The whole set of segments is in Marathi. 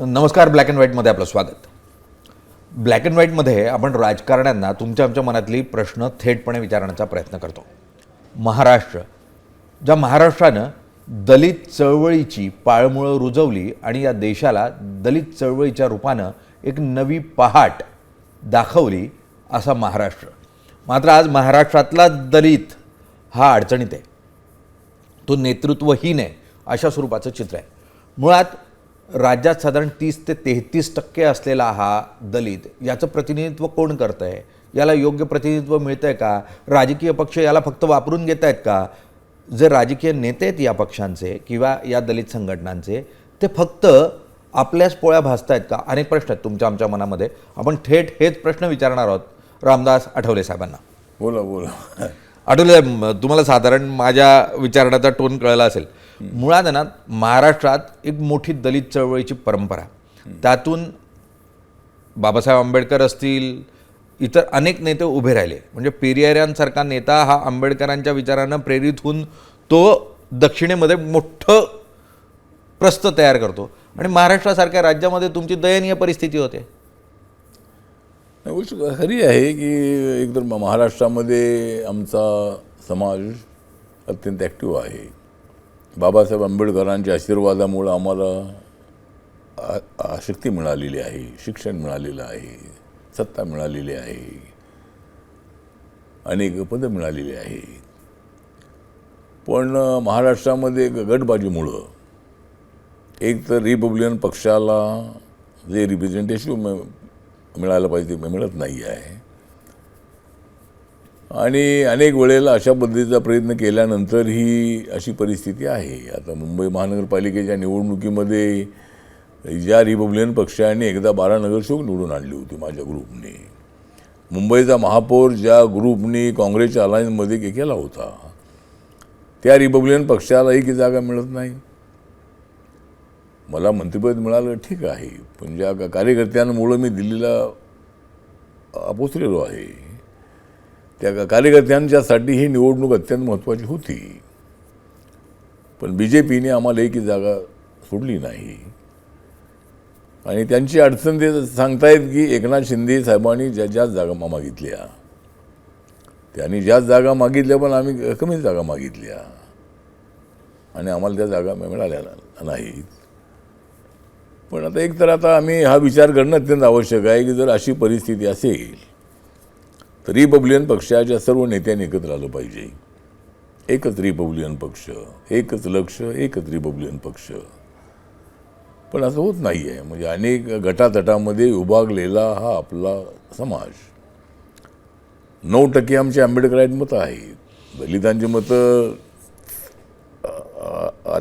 नमस्कार ब्लॅक अँड व्हाईटमध्ये आपलं स्वागत. ब्लॅक अँड व्हाईटमध्ये आपण राजकारण्यांना तुमच्या आमच्या मनातली प्रश्न थेटपणे विचारण्याचा प्रयत्न करतो. महाराष्ट्र ज्या महाराष्ट्रानं दलित चळवळीची पाळमुळं रुजवली आणि या देशाला दलित चळवळीच्या रूपानं एक नवी पहाट दाखवली असा महाराष्ट्र. मात्र आज महाराष्ट्रातला दलित हा अडचणीत आहे. तो नेतृत्वहीन आहे अशा स्वरूपाचं चित्र आहे. मुळात राज्यात साधारण तीस ते तेहतीस टक्के असलेला हा दलित याचं प्रतिनिधित्व कोण करतं आहे याला योग्य प्रतिनिधित्व मिळतं आहे का? राजकीय पक्ष याला फक्त वापरून घेत आहेत का? जे राजकीय नेते आहेत या पक्षांचे किंवा या दलित संघटनांचे ते फक्त आपल्याच पोळ्या भासत आहेत का? अनेक प्रश्न आहेत तुमच्या आमच्या मनामध्ये. आपण थेट हेच प्रश्न विचारणार आहोत रामदास आठवले साहेबांना. बोला बोला. आठवले तुम्हाला साधारण माझ्या विचारण्याचा टोन कळला असेल. मुळात ना महाराष्ट्रात एक मोठी दलित चळवळीची परंपरा. त्यातून बाबासाहेब आंबेडकर असतील इतर अनेक नेते उभे राहिले. म्हणजे पेरियारांसारखा नेता हा आंबेडकरांच्या विचारानं प्रेरित होऊन तो दक्षिणेमध्ये मोठं प्रस्त तयार करतो. आणि महाराष्ट्रासारख्या राज्यामध्ये तुमची दयनीय परिस्थिती होते. गोष्ट खरी आहे की एकदम महाराष्ट्रामध्ये आमचा समाज अत्यंत ॲक्टिव्ह आहे. बाबासाहेब आंबेडकरांच्या आशीर्वादामुळं आम्हाला आसक्ती शक्ती मिळालेली आहे शिक्षण मिळालेलं आहे सत्ता मिळालेली आहे अनेक पदं मिळालेली आहेत. पण महाराष्ट्रामध्ये ग- गटबाजीमुळं एक तर रिपब्लिकन पक्षाला जे रिप्रेझेंटेशन मिळालं पाहिजे ते मिळत नाही आहे. आणि अनेक वेळेला अशा पद्धतीचा प्रयत्न केल्यानंतर ही अशी परिस्थिती आहे. आता मुंबई महानगरपालिकेच्या निवडणुकीमध्ये ज्या रिपब्लिकन पक्षाने एकदा बारा नगरसेवक निवडून आणली होती माझ्या ग्रुपने. मुंबईचा महापौर ज्या ग्रुपने काँग्रेसच्या अलायन्समध्ये केला होता त्या रिपब्लिकन पक्षाला की जागा मिळत नाही. मला मंत्रिपद मिळालं ठीक आहे पण ज्या का- कार्यकर्त्यांमुळं मी दिल्लीला पोचलेलो आहे त्या कार्यकर्त्यांच्यासाठी ही निवडणूक अत्यंत महत्त्वाची होती. पण बी जे पीने आम्हाला एकही जागा सोडली नाही. आणि त्यांची अडचण ते सांगतायत की एकनाथ शिंदे साहेबांनी ज्या ज्या जागा मागितल्या. त्यांनी ज्या जागा मागितल्या पण आम्ही कमी जागा मागितल्या. आणि आम्हाला त्या जागा मिळाल्या नाहीत. पण आता एक तर आता आम्ही हा विचार करणं अत्यंत आवश्यक आहे की जर अशी परिस्थिती असेल तर रिपब्लिकन पक्षाच्या सर्व नेत्यांनी एकत्र आलं पाहिजे. एकच रिपब्लिकन पक्ष एकच लक्ष एकच रिपब्लिकन पक्ष. पण असं होत नाही आहे म्हणजे अनेक गटातटामध्ये विभागलेला हा आपला समाज. नऊ टक्के आमचे आंबेडकरायत मतं आहेत. दलितांची मतं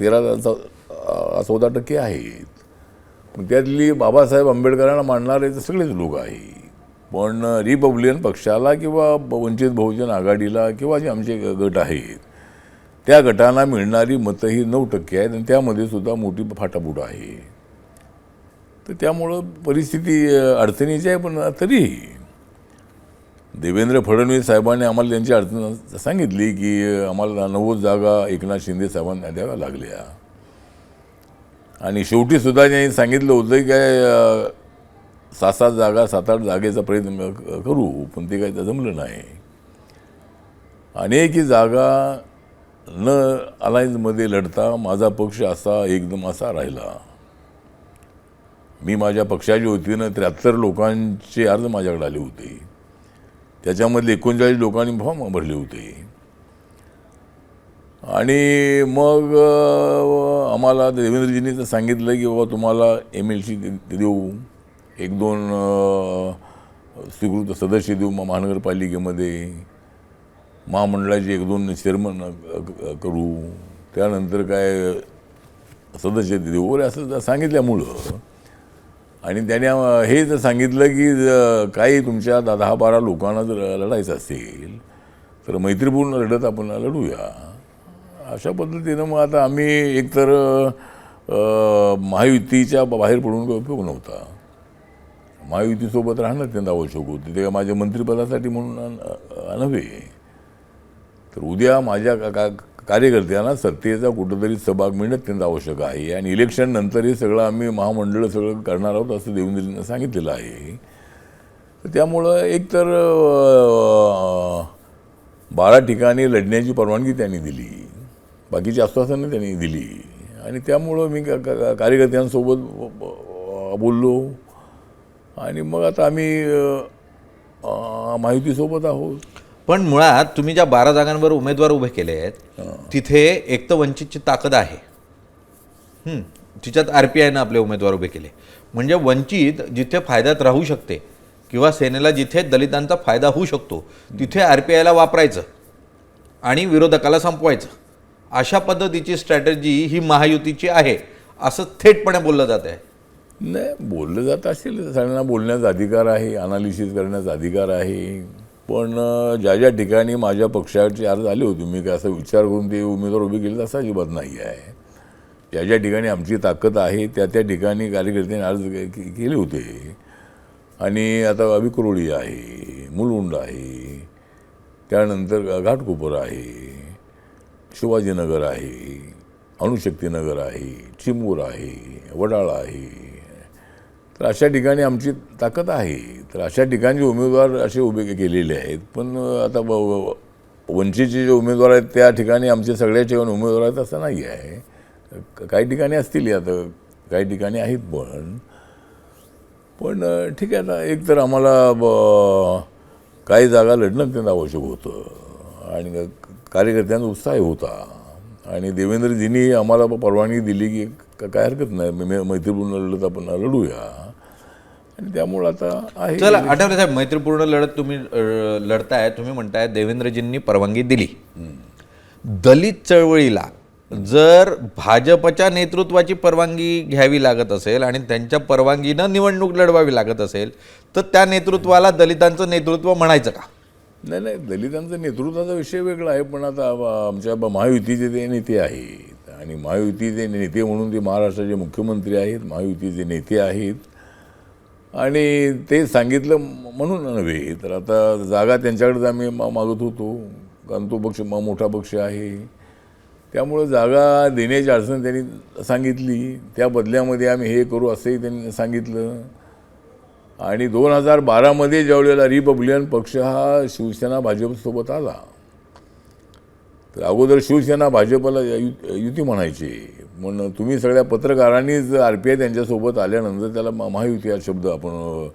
तेरा चौदा टक्के आहेत. पण त्यातली बाबासाहेब आंबेडकरांना मानणारे सगळेच लोक आहेत. पण रिपब्लिकन पक्षाला किंवा वंचित बहुजन आघाडीला किंवा जे आमचे गट आहेत त्या गटांना मिळणारी मतं ही नऊ टक्के आहेत आणि त्यामध्ये सुद्धा मोठी फाटाफूट आहे. तर त्यामुळं परिस्थिती अडचणीची आहे पण तरीही देवेंद्र फडणवीस साहेबांनी आम्हाला त्यांची अडचण सांगितली की आम्हाला नव्वद जागा एकनाथ शिंदे साहेबांना द्याव्या लागल्या. आणि शेवटी सुद्धा त्यांनी सांगितलं होतं की काय सात सात जागा सात आठ जागेचा प्रयत्न करू पण ते काही जमलं नाही. अनेक जागा न अलायन्समध्ये लढता माझा पक्ष असा एकदम असा राहिला. मी माझ्या पक्षाच्या वतीनं त्र्याहत्तर लोकांचे अर्ज माझ्याकडे आले होते. त्याच्यामधले एकोणचाळीस लोकांनी फॉर्म भरले होते. आणि मग आम्हाला देवेंद्रजींनी तर सांगितलं की बाबा तुम्हाला एम एल सी देऊ. एक दोन स्वीकृत सदस्य देऊ महानगरपालिकेमध्ये महामंडळाचे एक दोन चेअरमन करू. त्यानंतर काय सदस्य देऊ वगैरे असं सांगितल्यामुळं. आणि त्याने हे जर सांगितलं की काही तुमच्या दहा दहा बारा लोकांना जर लढायचं असेल तर मैत्रीपूर्ण लढत आपण लढूया. अशा पद्धतीनं मग आता आम्ही एकतर महायुतीच्या बाहेर पडून काही उपयोग नव्हता. महायुतीसोबत राहणं त्यांना आवश्यक होतं. ते माझ्या मंत्रिपदासाठी म्हणून नव्हे. तर उद्या माझ्या का का कार्यकर्त्यांना सत्तेचा कुठंतरी सहभाग मिळणं त्यांना आवश्यक आहे. आणि इलेक्शन नंतर हे सगळं आम्ही महामंडळ सगळं करणार आहोत असं देवेंद्रजींना सांगितलेलं आहे. तर त्यामुळं एकतर बारा ठिकाणी लढण्याची परवानगी त्यांनी दिली. बाकीची आश्वासनं त्यांनी दिली. आणि त्यामुळं मी का- का- कार्यकर्त्यांसोबत बोललो. आणि मग आता आम्ही महायुतीसोबत आहोत. पण मुळात तुम्ही ज्या बारा जागांवर उमेदवार उभे केले आहेत तिथे एक तर वंचितची ताकद आहे. हं, तिच्यात आर पी आयनं आपले उमेदवार उभे केले. म्हणजे वंचित जिथे फायद्यात राहू शकते किंवा सेनेला जिथे दलितांचा फायदा होऊ शकतो तिथे आर पी आयला वापरायचं आणि विरोधकाला संपवायचं. अशा पद्धतीची स्ट्रॅटजी ही महायुतीची आहे असं थेटपणे बोललं जात आहे नाही बोललं जात असेल. सगळ्यांना बोलण्याचा अधिकार आहे अनालिसिस करण्याचा अधिकार आहे. पण ज्या ज्या ठिकाणी माझ्या पक्षाचे अर्ज आले होते मी काय असा विचार करून ते उमेदवार उभे केले असा अजिबात नाही आहे. ज्या ज्या ठिकाणी आमची ताकद आहे त्या त्या ठिकाणी कार्यकर्त्यांनी अर्ज के- केले होते. आणि आता अभिक्रोळी आहे मुलुंड आहे त्यानंतर घाटकोपर आहे शिवाजीनगर आहे अणुशक्तीनगर आहे चिमूर आहे वडाळा आहे तर अशा ठिकाणी आमची ताकद आहे. तर अशा ठिकाणी उमेदवार असे उभे केलेले आहेत. पण आता वंचितचे जे उमेदवार आहेत त्या ठिकाणी आमचे सगळ्या ठिकाणी उमेदवार आहेत असं नाही आहे. काही ठिकाणी असतील आता काही ठिकाणी आहेत पण. पण ठीक आहे ना एक तर आम्हाला काही जागा लढणं अत्यंत आवश्यक होतं. आणि कार्यकर्त्यांचा उत्साह होता. आणि देवेंद्रजींनी आम्हाला परवानगी दिली की काय हरकत नाही. मैत्रीपूर्ण लढत आपण लढूया. आणि त्यामुळं आता आहे. चला आठवले साहेब मैत्रीपूर्ण लढत तुम्ही लढताय तुम्ही म्हणताय देवेंद्रजींनी परवानगी दिली. दलित चळवळीला जर भाजपच्या नेतृत्वाची परवानगी घ्यावी लागत असेल आणि त्यांच्या परवानगीनं निवडणूक लढवावी लागत असेल तर त्या नेतृत्वाला दलितांचं नेतृत्व म्हणायचं का? नाही नाही दलितांचा नेतृत्वाचा विषय वेगळा आहे पण आता आमच्या महायुतीचे ते नेते आहेत. आणि महायुतीचे नेते म्हणून ते महाराष्ट्राचे मुख्यमंत्री आहेत महायुतीचे नेते आहेत. आणि ते सांगितलं म्हणून नव्हे. तर आता जागा त्यांच्याकडेच आम्ही मा- मागत होतो. कारण तो पक्ष म- मोठा पक्ष आहे. त्यामुळं जागा देण्याची अडचण त्यांनी सांगितली. त्या बदल्यामध्ये आम्ही हे करू असंही त्यांनी सांगितलं. आणि दोन हजार बारामध्ये ज्यावेळेला रिपब्लिकन पक्ष हा शिवसेना भाजपसोबत आला तर अगोदर शिवसेना भाजपला यु- युती म्हणायची. म्हणून तुम्ही सगळ्या पत्रकारांनीच आर पी आय त्यांच्यासोबत आल्यानंतर त्याला म- महायुती हा शब्द आपण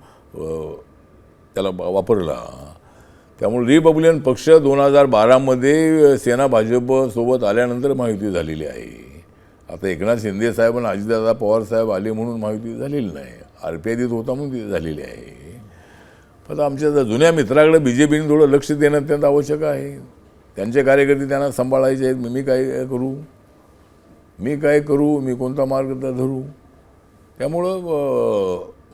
त्याला वापरला. त्यामुळे रिपब्लिकन पक्ष दोन हजार बारामध्ये सेना भाजपसोबत आल्यानंतर महायुती झालेली आहे. आता एकनाथ शिंदे साहेब आणि अजितदादा पवार साहेब आले म्हणून महायुती झालेली नाही. आर पी आय देत होता म्हणून ती झालेली आहे. पण आमच्या जुन्या मित्राकडे बी जे पीने थोडं लक्ष देणं अत्यंत आवश्यक आहे. त्यांचे कार्यकर्ते त्यांना सांभाळायचे आहेत मी- मी काय करू? मी काय करू? मी कोणता मार्ग धरू? त्यामुळं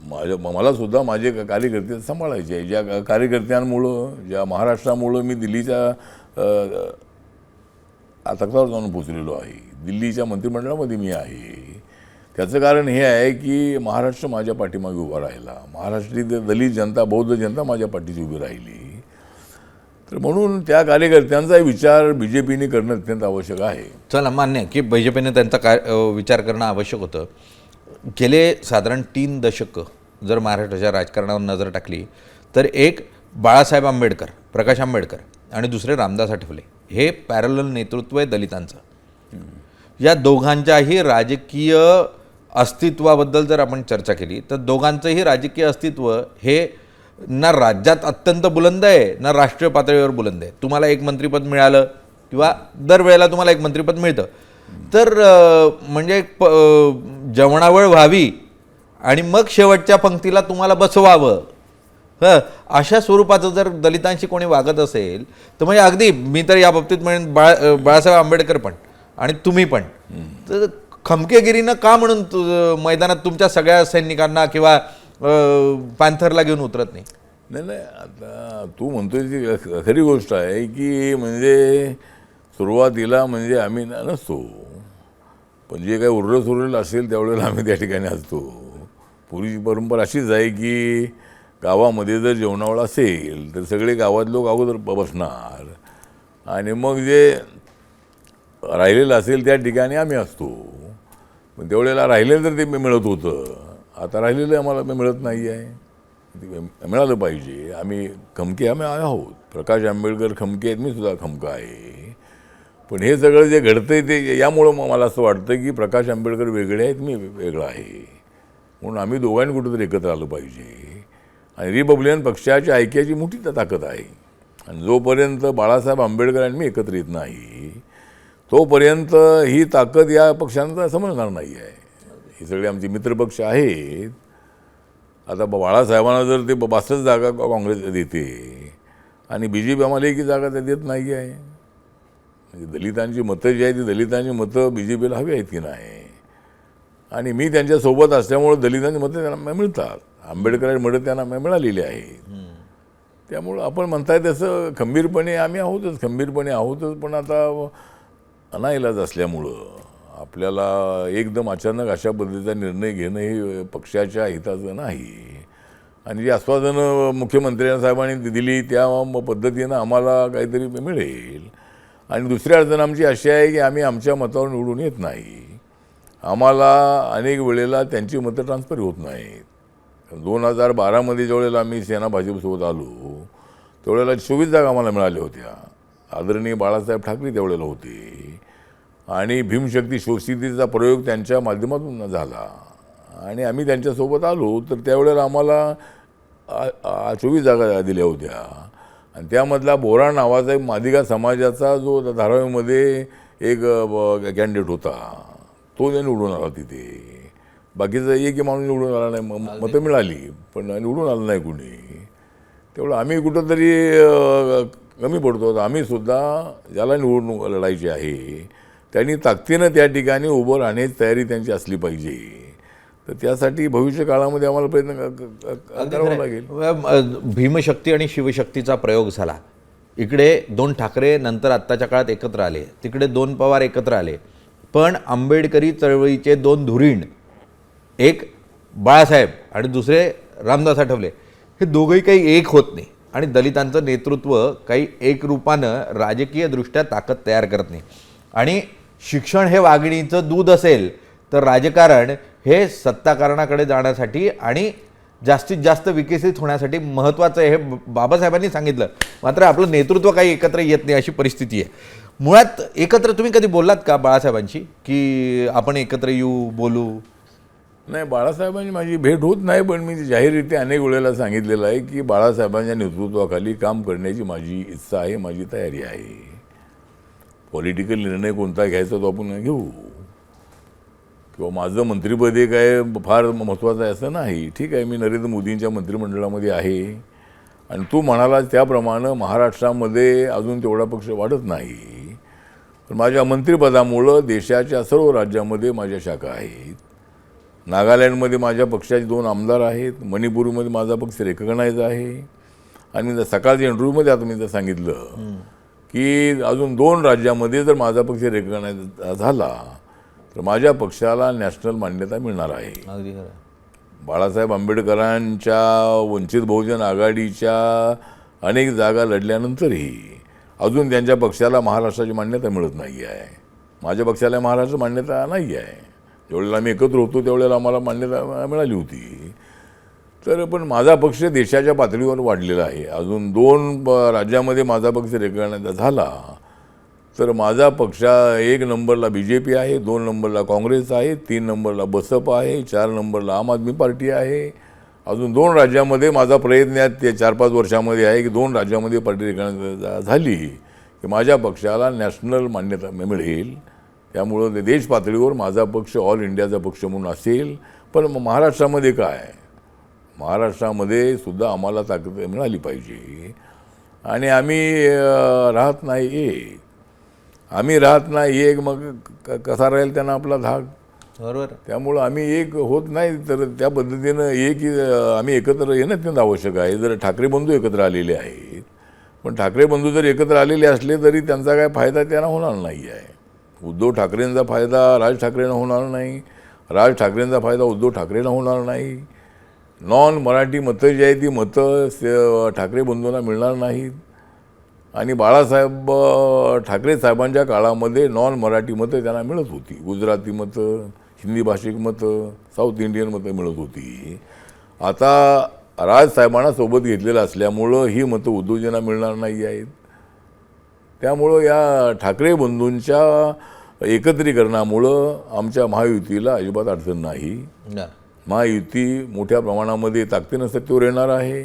माझ्या मलासुद्धा मला सुद्धा माझे कार्यकर्ते सांभाळायचे ज्या कार्यकर्त्यांमुळं ज्या महाराष्ट्रामुळं मी दिल्लीच्या अं, जाऊन पोचलेलो आहे. दिल्लीच्या मंत्रिमंडळामध्ये मी आहे. त्याचं कारण हे आहे की महाराष्ट्र माझ्या पाठीमागे उभा राहिला. महाराष्ट्रातली दलित जनता बौद्ध जनता माझ्या पाठीशी उभी राहिली. तर म्हणून त्या कार्यकर्त्यांचा विचार बी जे पीने करणं अत्यंत आवश्यक आहे. चला मान्य आहे की पीने त्यांचा काय विचार करणं आवश्यक होतं. गेले साधारण तीन दशकं जर महाराष्ट्राच्या राजकारणावर नजर टाकली तर एक बाळासाहेब आंबेडकर प्रकाश आंबेडकर आणि दुसरे रामदास आठवले. हे पॅरल नेतृत्व आहे दलितांचं. या दोघांच्याही राजकीय अस्तित्वाबद्दल जर आपण चर्चा केली तर दोघांचंही राजकीय अस्तित्व हे ना राज्यात अत्यंत बुलंद आहे ना राष्ट्रीय पातळीवर बुलंद आहे. तुम्हाला एक मंत्रिपद मिळालं किंवा दरवेळेला तुम्हाला एक मंत्रिपद मिळतं. तर म्हणजे प- जेवणावळ व्हावी आणि मग शेवटच्या पंक्तीला तुम्हाला बसवावं. हं अशा स्वरूपाचं जर दलितांशी कोणी वागत असेल तर म्हणजे अगदी मी तर या बाबतीत म्हणेन बाळा बाळासाहेब आंबेडकर पण आणि तुम्ही पण. तर खमकेगिरीनं का म्हणून मैदानात तुमच्या सगळ्या सैनिकांना किंवा पॅन्थरला घेऊन उतरत नाही. नाही नाही आता तू म्हणतोय ती ख- खरी गोष्ट आहे की म्हणजे सुरुवातीला म्हणजे आम्ही न- नसतो. पण जे काही उरलं सुरलेलं असेल त्यावेळेला आम्ही त्या ठिकाणी असतो. पूर्वीची परंपरा अशीच आहे की गावामध्ये जर जेवणावळ असेल तर सगळे गावात लोक अगोदर बसणार. आणि मग जे राहिलेलं असेल त्या ठिकाणी आम्ही असतो. पण त्यावेळेला राहिलेलं तर ते मिळत होतं. आता राहिलेलं आम्हाला मिळत नाही आहे मिळालं पाहिजे. आम्ही खमके आम्ही आहोत. प्रकाश आंबेडकर खमके आहेत मी सुद्धा खमका आहे. पण हे सगळं जे घडतंय ते यामुळं मग मला असं वाटतं की प्रकाश आंबेडकर वेगळे आहेत मी वेगळा आहे. म्हणून आम्ही दोघांनी कुठेतरी एकत्र आलं पाहिजे. आणि रिपब्लिकन पक्षाच्या ऐक्याची मोठी ताकद आहे. आणि जोपर्यंत बाळासाहेब आंबेडकर आणि मी एकत्र येत नाही तोपर्यंत ही ताकद या पक्षांचा समजणार नाही आहे हे सगळे आमचे मित्रपक्ष आहेत. आता बाळासाहेबांना जर ते बासष्ट जागा काँग्रेस देते आणि बी जे पी आम्हाला एकही जागा त्या देत नाही आहे. म्हणजे दलितांची मतं जी आहेत ती दलितांची मतं बी जे पीला हवी आहेत की नाही? आणि मी त्यांच्यासोबत असल्यामुळं दलितांची मतं त्यांना मिळतात. आंबेडकरांची मतं त्यांना मिळालेली आहेत. त्यामुळं आपण म्हणताय तसं खंबीरपणे आम्ही आहोतच खंबीरपणे आहोतच पण आता अनायलाज असल्यामुळं. आपल्याला एकदम अचानक अशा पद्धतीचा निर्णय घेणं हे पक्षाच्या हिताचं नाही. आणि जी आश्वासनं मुख्यमंत्री साहेबांनी दिली त्या म- पद्धतीनं आम्हाला काहीतरी मिळेल. आणि दुसरी अडचण आमची अशी आहे की आम्ही आमच्या मतावर निवडून येत नाही. आम्हाला अनेक वेळेला त्यांची मतं ट्रान्सफर होत नाहीत. दोन हजार बारामध्ये ज्यावेळेला आम्ही सेना भाजपसोबत आलो त्यावेळेला चोवीस जागा आम्हाला मिळाल्या होत्या. आदरणीय बाळासाहेब ठाकरे त्यावेळेला होते. आणि भीमशक्ती शोषितीचा प्रयोग त्यांच्या माध्यमातून झाला. आणि आम्ही त्यांच्यासोबत आलो तर त्यावेळेला आम्हाला चोवीस जागा दिल्या होत्या. आणि त्यामधला बोरा नावाचा एक मादिगा समाजाचा जो धारावीमध्ये एक कॅन्डिडेट होता तो निवडून आला तिथे. बाकीचा एकही माणूस निवडून आला नाही म- मतं मिळाली पण निवडून आलं नाही कुणी. तेवढं आम्ही कुठंतरी कमी पडतो. तर आम्ही सुद्धा ज्याला निवडणूक लढायची आहे त्यांनी ताकदीनं त्या ठिकाणी उभं राहण्याची तयारी त्यांची असली पाहिजे. तर त्यासाठी भविष्य काळामध्ये आम्हाला प्रयत्न करावा लागेल. भीमशक्ती आणि शिवशक्तीचा प्रयोग झाला. इकडे दोन ठाकरे नंतर आत्ताच्या काळात एकत्र आले. तिकडे दोन पवार एकत्र आले. पण आंबेडकरी चळवळीचे दोन धुरीण एक बाळासाहेब आणि दुसरे रामदास आठवले. हे दोघंही काही एक होत नाही आणि दलितांचं नेतृत्व काही एक रूपानं राजकीयदृष्ट्या ताकद तयार करत नाही. आणि शिक्षण हे वाघिणीचं दूध असेल तर राजकारण हे सत्ताकारणाकडे जाण्यासाठी आणि जास्तीत जास्त विकसित होण्यासाठी महत्त्वाचं आहे हे बाबासाहेबांनी सांगितलं. मात्र आपलं नेतृत्व काही एकत्र येत नाही अशी परिस्थिती आहे. मुळात एकत्र तुम्ही कधी बोललात का बाळासाहेबांशी की आपण एकत्र येऊ बोलू? नाही बाळासाहेबांची माझी भेट होत नाही पण मी जाहीररीत्या अनेक वेळेला सांगितलेलं आहे की बाळासाहेबांच्या नेतृत्वाखाली काम करण्याची माझी इच्छा आहे माझी तयारी आहे. पॉलिटिकल निर्णय कोणता घ्यायचा तो आपण घेऊ. किंवा माझं मंत्रिपद हे काय फार महत्त्वाचं आहे असं नाही. ठीक आहे मी नरेंद्र मोदींच्या मंत्रिमंडळामध्ये आहे. आणि तू म्हणाला त्याप्रमाणे महाराष्ट्रामध्ये अजून तेवढा पक्ष वाढत नाही. पण माझ्या मंत्रिपदामुळं देशाच्या सर्व राज्यामध्ये माझ्या शाखा आहेत. नागालँडमध्ये माझ्या पक्षाचे दोन आमदार आहेत. मणिपूरमध्ये माझा पक्ष रेकग्नाइज आहे. आणि सकाळच्या इंटरव्ह्यूमध्ये आता मी तर सांगितलं की अजून दोन राज्यामध्ये जर माझा पक्ष रेकग्नाइज झाला तर माझ्या पक्षाला नॅशनल मान्यता मिळणार आहे. बाळासाहेब आंबेडकरांच्या वंचित बहुजन आघाडीच्या अनेक जागा लढल्यानंतरही अजून त्यांच्या पक्षाला महाराष्ट्राची मान्यता मिळत नाही आहे. माझ्या पक्षाला महाराष्ट्र मान्यता नाही आहे. ज्यावेळेला आम्ही एकत्र होतो त्यावेळेला आम्हाला मान्यता मिळाली होती. तर पण माझा पक्ष देशाच्या पातळीवर वाढलेला आहे. अजून दोन राज्यामध्ये माझा पक्ष रेकग्नाइज झाला तर माझा पक्ष एक नंबरला बी जे पी आहे दोन नंबरला काँग्रेस आहे तीन नंबरला बसप आहे चार नंबरला आम आदमी पार्टी आहे. अजून दोन राज्यामध्ये माझा प्रयत्न आहे ते चार पाच वर्षामध्ये आहे की दोन राज्यामध्ये पार्टी रेकग्नाइज झाली की माझ्या पक्षाला नॅशनल मान्यता मिळेल. त्यामुळं ते देश पातळीवर माझा पक्ष ऑल इंडियाचा पक्ष म्हणून असेल. पण महाराष्ट्रामध्ये काय? महाराष्ट्रामध्ये सुद्धा आम्हाला ताकद मिळाली पाहिजे. आणि आम्ही राहत नाही एक. आम्ही राहत नाही एक मग कसा राहील त्यांना आपला धाक? बरोबर. त्यामुळं आम्ही एक होत नाही तर त्या पद्धतीनं एक आम्ही एकत्र येणं अत्यंत आवश्यक आहे. जर ठाकरे बंधू एकत्र आलेले आहेत पण ठाकरे बंधू जर एकत्र आलेले असले तरी त्यांचा काय फायदा त्यांना होणार नाही आहे. उद्धव ठाकरेंचा फायदा राज ठाकरेंना होणार नाही. राज ठाकरेंचा फायदा उद्धव ठाकरेंना होणार नाही. नॉन मराठी मतं जी आहे ती मतं ठाकरे बंधूंना मिळणार नाहीत. आणि बाळासाहेब ठाकरे साहेबांच्या काळामध्ये नॉन मराठी मतं त्यांना मिळत होती. गुजराती मतं हिंदी भाषिक मतं साऊथ इंडियन मतं मिळत होती. आता राजसाहेबांना सोबत घेतलेलं असल्यामुळं ही मतं उद्योजना मिळणार नाही आहेत. त्यामुळं या ठाकरे बंधूंच्या एकत्रीकरणामुळं आमच्या महायुतीला अजिबात अडचण नाही. महायुती मोठ्या प्रमाणामध्ये ताकदीनं सत्तेवर येणार आहे.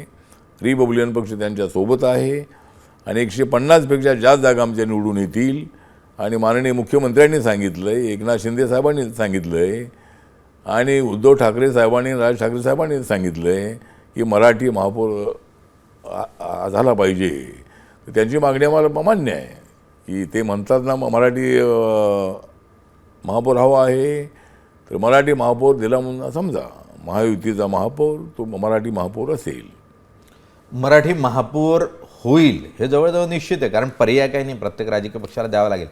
रिपब्लिकन पक्ष त्यांच्यासोबत आहे. आणि एकशे पन्नासपेक्षा जास्त जागा आमच्या निवडून येतील. आणि माननीय मुख्यमंत्र्यांनी सांगितलं आहे एकनाथ शिंदे साहेबांनी सांगितलं आहे आणि उद्धव ठाकरे साहेबांनी राज ठाकरे साहेबांनी सांगितलं आहे की मराठी महापौर झाला पाहिजे. त्यांची मागणी आम्हाला मान्य आहे. की ते म्हणतात ना मराठी महापौर हवा आहे. तर मराठी महापौर दिला म्हणून समजा महायुतीचा महापौर तो मराठी महापौर असेल. मराठी महापौर होईल हे जवळजवळ निश्चित आहे कारण पर्याय काही नाही प्रत्येक राजकीय पक्षाला द्यावा लागेल.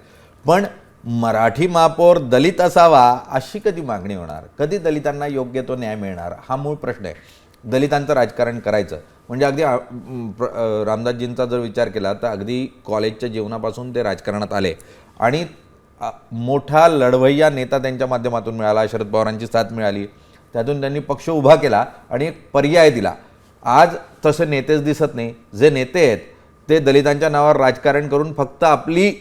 पण मराठी महापौर दलित असावा अशी कधी मागणी होणार? कधी दलितांना योग्य तो न्याय मिळणार? हा मूळ प्रश्न आहे. दलितांचं राजकारण करायचं. म्हणजे अगदी प्र- रामदासजींचा जर विचार केला तर अगदी कॉलेजच्या जीवनापासून ते राजकारणात आले. आणि मोठा लढवय्या नेता त्यांच्या माध्यमातून मिळाला शरद पवारांची साथ मिळाली. त्यातून त्यांनी पक्ष उभा केला आणि एक पर्याय दिला. आज तसे नेतेच दिसत नाही. जे नेते आहेत ते दलितांच्या नावावर राजकारण करून फक्त आपली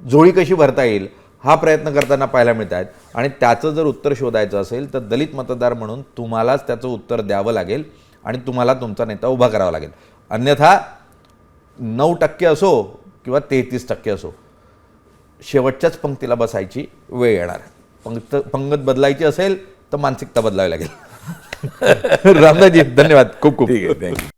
झोळी कशी भरता येईल हा प्रयत्न करताना पाहायला मिळत आहेत आणि त्याचं जर उत्तर शोधायचं असेल तर दलित मतदार म्हणून तुम्हालाच त्याचं उत्तर द्यावं लागेल आणि तुम्हाला तुमचा नेता उभा करावा लागेल. अन्यथा नऊ टक्के असो किंवा तेहतीस टक्के असो शेवटच्याच पंक्तीला बसायची वेळ येणार. पंक्त पंगत बदलायची असेल तर मानसिकता बदलावी लागेल. रामदाजी धन्यवाद. खूप खूप. ठीक आहे थँक्यू